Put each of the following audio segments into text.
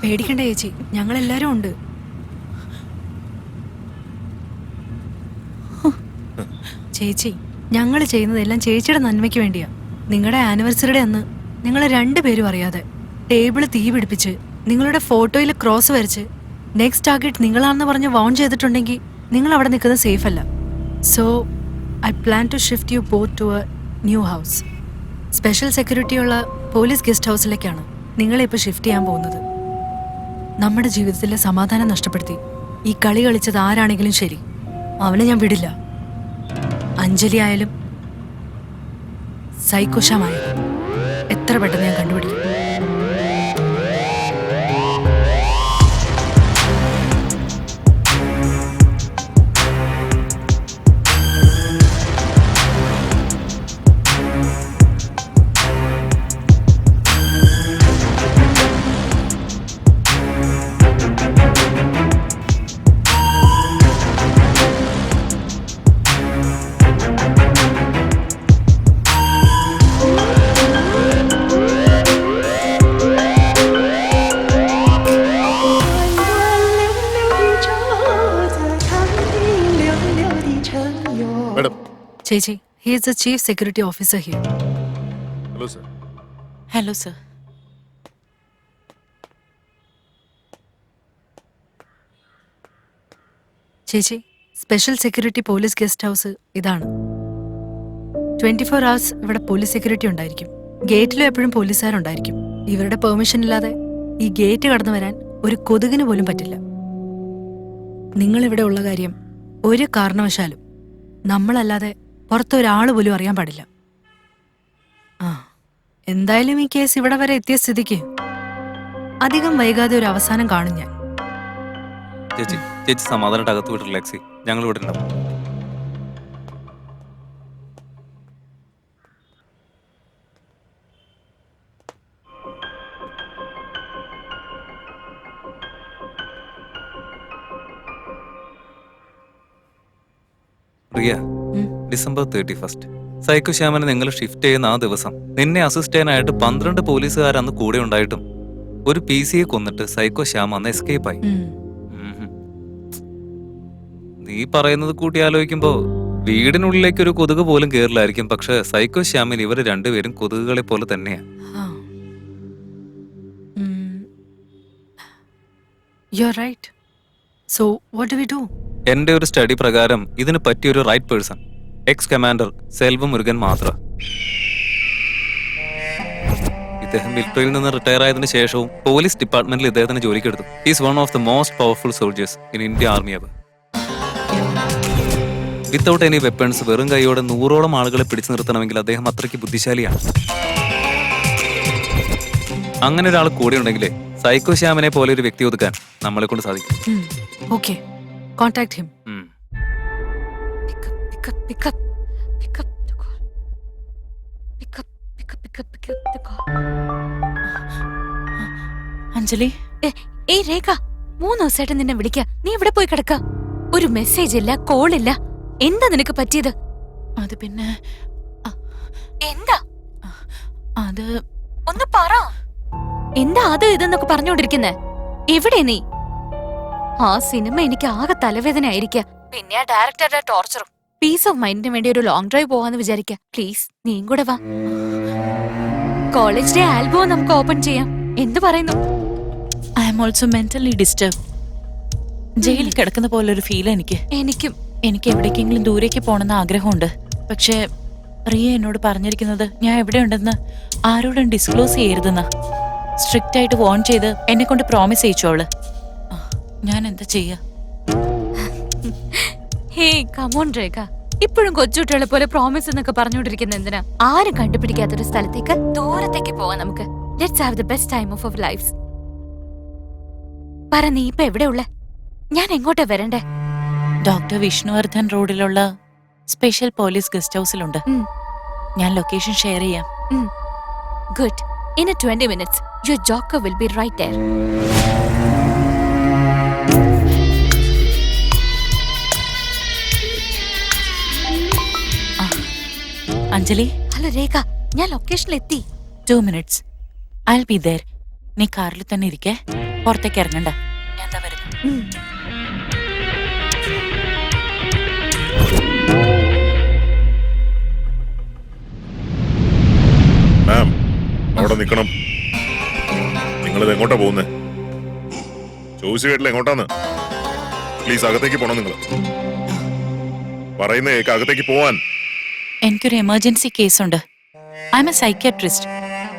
പേടിക്കണ്ട ചേച്ചി ഞങ്ങളെല്ലാരും ഉണ്ട്. ചേച്ചി ഞങ്ങൾ ചെയ്യുന്നതെല്ലാം ചേച്ചിയുടെ നന്മയ്ക്ക് വേണ്ടിയാ. നിങ്ങളുടെ ആനിവേഴ്സറിയുടെ അന്ന് നിങ്ങൾ രണ്ടുപേരും അറിയാതെ ടേബിൾ തീ പിടിപ്പിച്ച് നിങ്ങളുടെ ഫോട്ടോയിൽ ക്രോസ് വരച്ച് നെക്സ്റ്റ് ടാർഗറ്റ് നിങ്ങളാണെന്ന് പറഞ്ഞ് വോൺ ചെയ്തിട്ടുണ്ടെങ്കിൽ നിങ്ങൾ അവിടെ നിൽക്കുന്നത് സേഫ് അല്ല so I plan to shift you both to a new house special സെക്യൂരിറ്റിയുള്ള police guest ഹൗസിലേക്കാണ് നിങ്ങളെ ഇപ്പോൾ ഷിഫ്റ്റ് ചെയ്യാൻ പോകുന്നത്. നമ്മുടെ ജീവിതത്തിലെ സമാധാനം നഷ്ടപ്പെടുത്തി. ഈ കളി കളിച്ചത് ആരാണെങ്കിലും ശരി. അവനെ ഞാൻ വിടില്ല. അഞ്ജലി ആയാലും സൈക്കോശമായാലും എത്ര പെട്ടെന്ന് ഞാൻ കണ്ടുപിടിക്കും. മാഡം. ചേച്ചി he is the chief security officer here hello sir hello sir ചേച്ചി special security police guest house ഇതാണ്. ട്വന്റി ഫോർ അവേഴ്സ് ഇവിടെ പോലീസ് സെക്യൂരിറ്റി ഉണ്ടായിരിക്കും. ഗേറ്റിലും എപ്പോഴും പോലീസുകാരുണ്ടായിരിക്കും. ഇവരുടെ പെർമിഷൻ ഇല്ലാതെ ഈ ഗേറ്റ് കടന്നു വരാൻ ഒരു കൊതുകിന് പോലും പറ്റില്ല. നിങ്ങൾ ഇവിടെ ഉള്ള കാര്യം ഒരു കാരണവശാലും നമ്മളല്ലാതെ പുറത്തൊരാൾ പോലും അറിയാൻ പാടില്ല. ആ എന്തായാലും ഈ കേസ് ഇവിടെ വരെ എത്തിയ സ്ഥിതിക്ക് അധികം വൈകാതെ ഒരു അവസാനം കാണും ഞാൻ. ചേച്ചി ചേച്ചി സമാധാനമായിട്ട് അകത്ത് വിട്ട് റിലാക്സ് ഞങ്ങൾ ഇവിടെ ഉണ്ടാവും. Priya December thirty first psycho ശ്യാമനെ നിങ്ങൾ ഷിഫ്റ്റ് ചെയ്യുന്ന ആ ദിവസം നിന്നെ അസിസ്റ്റ് ചെയ്യാനായിട്ട് പന്ത്രണ്ട് പോലീസുകാർ അന്ന് കൂടെ ഉണ്ടായിട്ടും ഒരു പി സിയെ കൊന്നിട്ട് സൈക്കോ ശ്യാം അന്ന് എസ്കേപ്പ് ആയി ഉം. ഉം. നീ പറയുന്നത് കൂട്ടി ആലോചിക്കുമ്പോ വീടിനുള്ളിലേക്ക് ഒരു കൊതുക് പോലും കേറില്ലായിരിക്കും പക്ഷെ സൈക്കോ ശ്യാമിൽ ഇവർ രണ്ടുപേരും കൊതുകുകളെ പോലെ തന്നെയാ. You're right. So, what do we do? എന്റെ ഒരു സ്റ്റഡി പ്രകാരം ഇതിന് പറ്റിയൊരു right person ex commander Selva Murugan മാത്ര. ഇദ്ദേഹം മിലിറ്ററിയിൽ നിന്ന് റിട്ടയർ ആയതിനു ശേഷവും പോലീസ് ഡിപ്പാർട്ട്മെന്റിൽ ഇദ്ദേഹത്തിന് ജോലിക്കെടുത്തു. Is one of the most powerful soldiers in India army our without any weapons വെറും കൈയോടെ നൂറോളം ആളുകളെ പിടിച്ചു നിർത്തണമെങ്കിൽ അദ്ദേഹം അത്രയ്ക്ക് ബുദ്ധിശാലിയാണ്. അങ്ങനെ ഒരാൾ കൂടെ ഉണ്ടെങ്കിൽ സൈക്കോ ശ്യാമിനെ പോലെ ഒരു വ്യക്തി ഒതുക്കാൻ നമ്മളെ കൊണ്ട് സാധിക്കും. Hmm. Okay. Hmm the call. Pick up, pick up, pick up, pick up the call. Anjali? ഏയ് രേഖ. മൂന്ന് ദിവസമായിട്ട് നിന്നെ വിളിക്ക. നീ എവിടെ പോയി കിടക്ക? ഒരു മെസ്സേജ് ഇല്ല കോൾ ഇല്ല. എന്താ നിനക്ക് പറ്റിയത്? അത് പിന്നെ എന്താ? അത് ഒന്ന് പറ. എന്താ അത് ഇതെന്നൊക്കെ പറഞ്ഞോണ്ടിരിക്കുന്നെ എവിടെ നീ? ആ സിനിമ എനിക്ക് ആകെ തലവേദന ആയിരിക്കാം പിന്നെ ആ ഡയറക്ടറുടെ ടോർച്ചറും പീസ് ഓഫ് മൈൻഡിന് വേണ്ടി ഒരു ലോങ് ഡ്രൈവ് പോവാന്ന് വിചാരിക്ക. പ്ലീസ് നീയും കൂടെ വാ. കോളേജ് ഡേ ആൽബം നമുക്ക് ഓപ്പൺ ചെയ്യാം. എന്ത് പറയുന്നു? I am also mentally disturb ജയിലിൽ കിടക്കുന്ന പോലെ ഒരു ഫീൽ എനിക്ക്. എനിക്കും. എനിക്ക് എവിടേക്കെങ്കിലും ദൂരേക്ക് പോകണമെന്ന് ആഗ്രഹമുണ്ട്. പക്ഷേ റിയ എന്നോട് പറഞ്ഞിരിക്കുന്നത് ഞാൻ എവിടെയുണ്ടെന്ന് ആരോടും ഡിസ്ക്ലോസ് ചെയ്യരുതെന്ന്. സ്ട്രിക്റ്റ് ആയിട്ട് വോൺ ചെയ്ത് എന്നെ കൊണ്ട് പ്രോമിസ് ചെയ്യിച്ചു അവൾ? ആ, ഞാൻ എന്താ ചെയ്യാ ഹേ കമോൺ രേഖ. ഇപ്പോഴും കൊച്ചുകുട്ടികളെ പോലെ പ്രോമിസ് എന്നൊക്കെ പറഞ്ഞുകൊണ്ടിരിക്കുന്ന എന്തിനാ? ആരും കണ്ടുപിടിക്കാത്തൊരു സ്ഥലത്തേക്ക് ദൂരത്തേക്ക് പോവാം നമുക്ക്. Let's have the best time of our പറ നീ ഇപ്പൊ എവിടെയുള്ള ഞാൻ എങ്ങോട്ടാ വരണ്ടേ? ഡോക്ടർ വിഷ്ണുവർദ്ധൻ റോഡിലുള്ള സ്പെഷ്യൽ പോലീസ് ഗസ്റ്റ് ഹൗസിലുണ്ട്. ഞാൻ ലൊക്കേഷൻ ഷെയർ ചെയ്യാം. Good in twenty minutes your joker will be right Anjali? Hello Rekha. ഞാൻ ലൊക്കേഷനിൽ എത്തി. Two minutes I be there നീ കാറിൽ തന്നെ ഇരിക്കേ. പുറത്തേക്ക് ഇറങ്ങണ്ട. ഞാൻ ദാ വരുന്നു. മാം അവിടെ നിൽക്കണം. നിങ്ങളിത് എങ്ങോട്ടാ പോകുന്നത് ചോദിച്ചു കേട്ടില്ല എങ്ങോട്ടാന്ന്? പ്ലീസ് അകത്തേക്ക് പോണം നിങ്ങൾ പറയുന്ന കേക്ക് അകത്തേക്ക് പോവാൻ. എനിക്കൊരു എമർജൻസി കേസുണ്ട് ഐ എം എ സൈക്യാട്രിസ്റ്റ്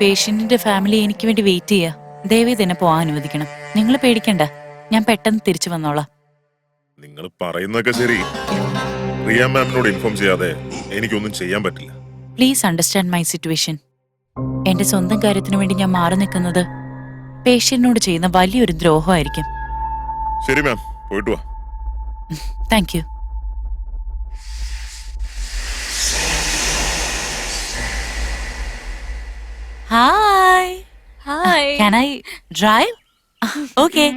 പേഷ്യന്റിന്റെ ഫാമിലി എനിക്ക് വേണ്ടി വെയിറ്റ് ചെയ്യുക ദയവേ തന്നെ പോകാൻ അനുവദിക്കണം. നിങ്ങൾ പേടിക്കണ്ട. ഞാൻ പെട്ടെന്ന് തിരിച്ചു വന്നോളാം. നിങ്ങൾ പറയുന്നൊക്കെ ശരി. റിയ മാമിനോട് ഇൻഫോം ചെയ്യാതെ എനിക്കൊന്നും ചെയ്യാൻ പറ്റില്ല. പ്ലീസ് അണ്ടർസ്റ്റാൻഡ് മൈ സിറ്റുവേഷൻ എന്റെ സ്വന്തം കാര്യത്തിനു വേണ്ടി ഞാൻ മാറി നിൽക്കുന്നത് പേഷ്യന്റിനോട് ചെയ്യുന്ന വലിയൊരു ദ്രോഹമായിരിക്കും. ശരി മാം പോയിട്ട് വാ. Thank you hi hi Can I drive? okay.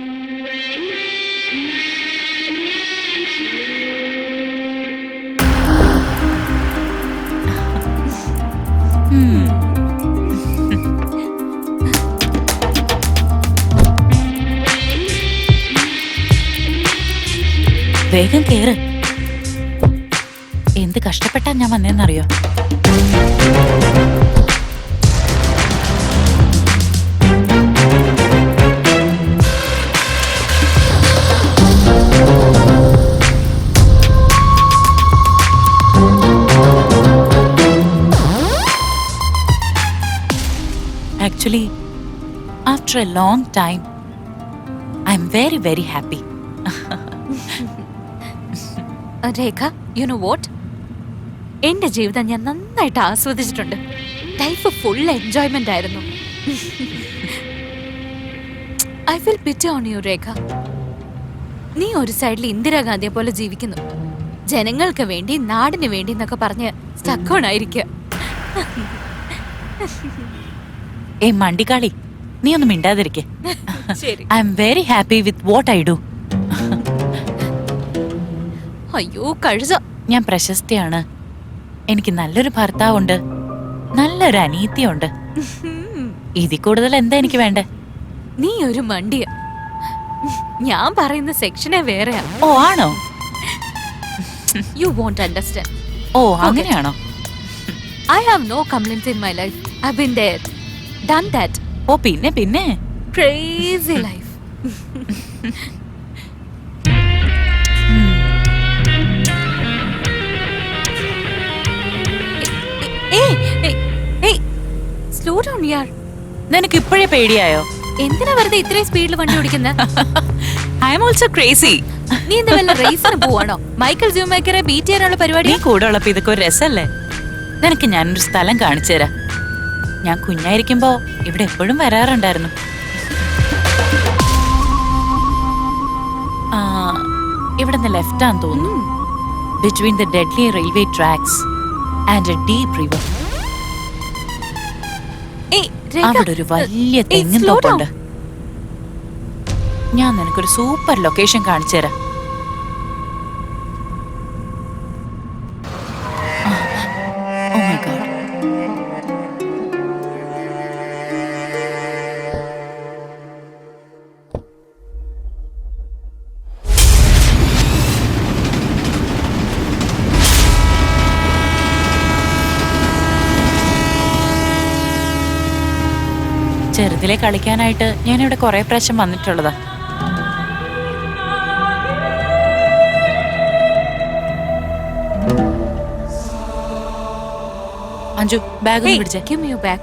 Hmm. വേഗം കേറ് എന്ത് കഷ്ടപ്പെട്ടാ ഞാൻ വന്നേന്നറിയോ Actually, after a long time, I'm very, very happy. Rekha you know what എന്റെ ജീവിതം ഞാൻ നന്നായിട്ട് ആസ്വദിച്ചിട്ടുണ്ട്. ലൈഫ് ഫുൾ എൻജോയ്മെന്റ് ആയിരുന്നു. I feel pity on you Rekha നീ ഒരു സൈഡിൽ ഇന്ദിരാഗാന്ധിയെ പോലെ ജീവിക്കുന്നു. ജനങ്ങൾക്ക് വേണ്ടി നാടിന് വേണ്ടി എന്നൊക്കെ പറഞ്ഞ് സ്റ്റക്കോൺ ആയിരിക്കുക. ഏ മണ്ടിക്കാളി നീ ഒന്നും മിണ്ടാതിരിക്കേ. ശരി. I'm very happy with what I do അയ്യോ കഴുത. ഞാൻ പ്രശസ്തിയാണ്. എനിക്ക് നല്ലൊരു ഭർത്താവുണ്ട്. നല്ലൊരു അനീതിയുണ്ട്. ഇതി കൂടുതൽ എന്താ എനിക്ക് വേണ്ടേ? നീ ഒരു മണ്ടിയ. ഞാൻ പറയുന്ന സെക്ഷനെ വേറെയാ. ഓ ആണോ? യു വോണ്ട് അണ്ടർസ്റ്റാൻഡ് ഓ അങ്ങനെയാണോ? I have no complaints in my life I been there, done that ഓ പിന്നെ പിന്നെ. Crazy life slow down hey, slow down, yaar. നിനക്ക് ഇപ്പോഴേ പേടിയായോ? എന്തിനാ വെറുതെ ഇത്രയും സ്പീഡിൽ വണ്ടി ഓടിക്കുന്നത് ഐ എം ഓൾസോ ക്രേസി നീ എന്താ വല്ല റേസിന് പോവാണോ? മൈക്കൽ ജൂമേക്കറെ ബീറ്റ് ചെയ്യാനുള്ള പരിപാടി കൂടെ ഉള്ളപ്പോ ഇതൊക്കെ ഒരു രസല്ലേ? നിനക്ക് ഞാനൊരു സ്ഥലം കാണിച്ചു തരാം ഞാൻ കുഞ്ഞായിരിക്കുമ്പോ ഇവിടെ എപ്പോഴും വരാറുണ്ടായിരുന്നു. ഇവിടെ നിന്ന് ലെഫ്റ്റ് ആണെന്ന് തോന്നുന്നു between the deadly railway tracks and a deep river അവിടെ ഒരു വലിയ തെങ്ങിൻ. തോപ്പുണ്ട്. ഞാൻ നിനക്കൊരു സൂപ്പർ ലൊക്കേഷൻ കാണിച്ചു തരാം ചെറുതിലെ കളിക്കാനായിട്ട് ഞാൻ ഇവിടെ കുറെ പ്രാവശ്യം വന്നിട്ടുള്ളതാ. അഞ്ജു ബാഗ് ഒന്ന് പിടിച്ചേ. bag.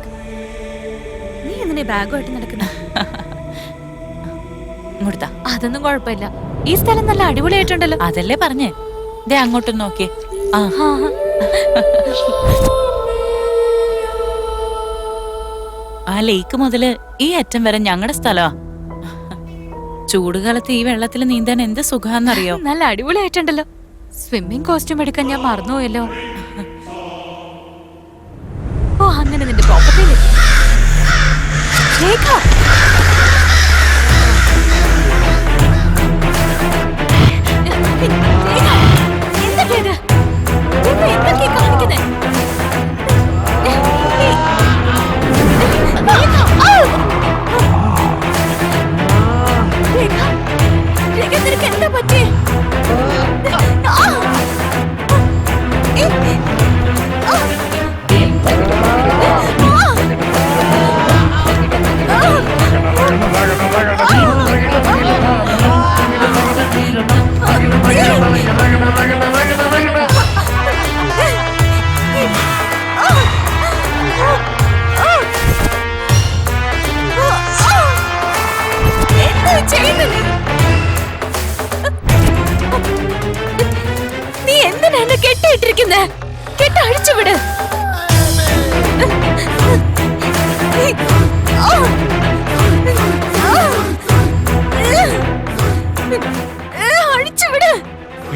നീ എന്തിനാ ബാഗുമായിട്ട് നടക്കുന്ന? ഇങ്ങോട്ടാ അതൊന്നും കുഴപ്പമില്ല. ഈ സ്ഥലം നല്ല അടിപൊളിയായിട്ടുണ്ടല്ലോ. അതല്ലേ പറഞ്ഞേ? ദേ അങ്ങോട്ട് നോക്കിയേ. ആ. ലേക്ക് മുതൽ ഈ അറ്റം വരെ ഞങ്ങളുടെ സ്ഥലമാ ചൂടുകാലത്ത് ഈ വെള്ളത്തിൽ നീന്താൻ എന്ത് സുഖാന്നറിയോ? നല്ല അടിപൊളിയായിട്ടുണ്ടല്ലോ. സ്വിമ്മിംഗ് കോസ്റ്റ്യൂം എടുക്കാൻ ഞാൻ മറന്നുപോയല്ലോ.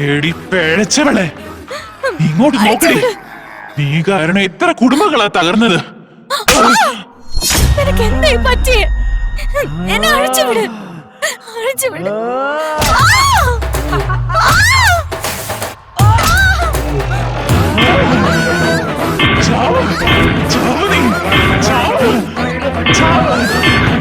എടി പേഴച്ചവളെ ഇങ്ങോട്ട് നോക്കണേ നീ കാരണം എത്ര കുടുംബങ്ങളാ തകർന്നത്. ചാവ് ചാവ് നീ. ചാവ് ചാവ്.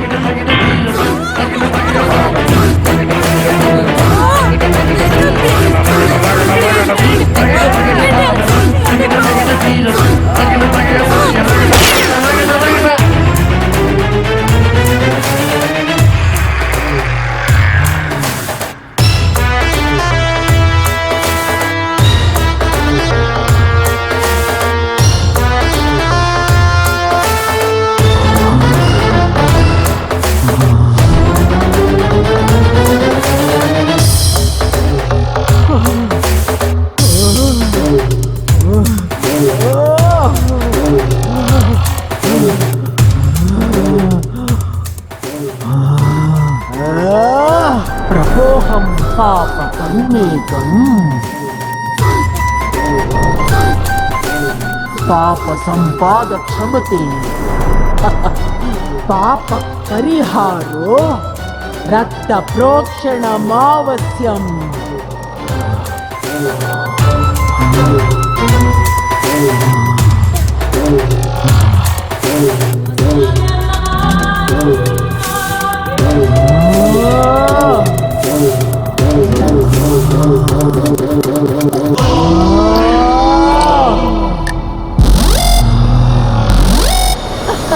సంపాద క్షమతే. పాప పరిహారో రక్త ప్రోక్షణ ప్రోక్షణమావశ్యం. Oh,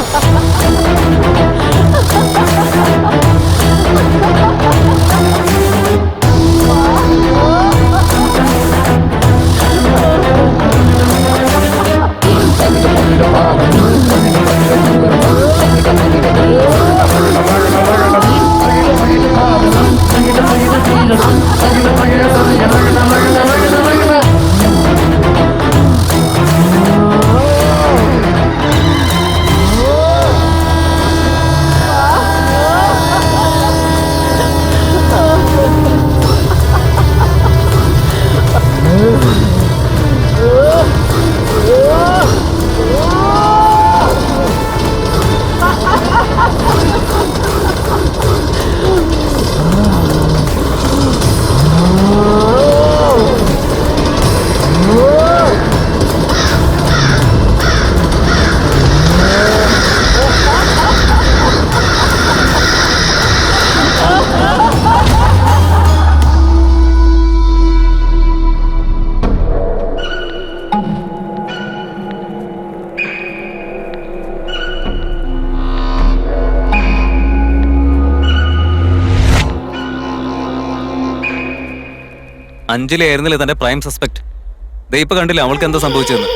അഞ്ജലി ആയിരുന്നില്ലേ തന്റെ പ്രൈം സസ്പെക്ട് ദേ ഇപ്പൊ കണ്ടില്ല അവൾക്ക് എന്താ സംഭവിച്ചതെന്ന്?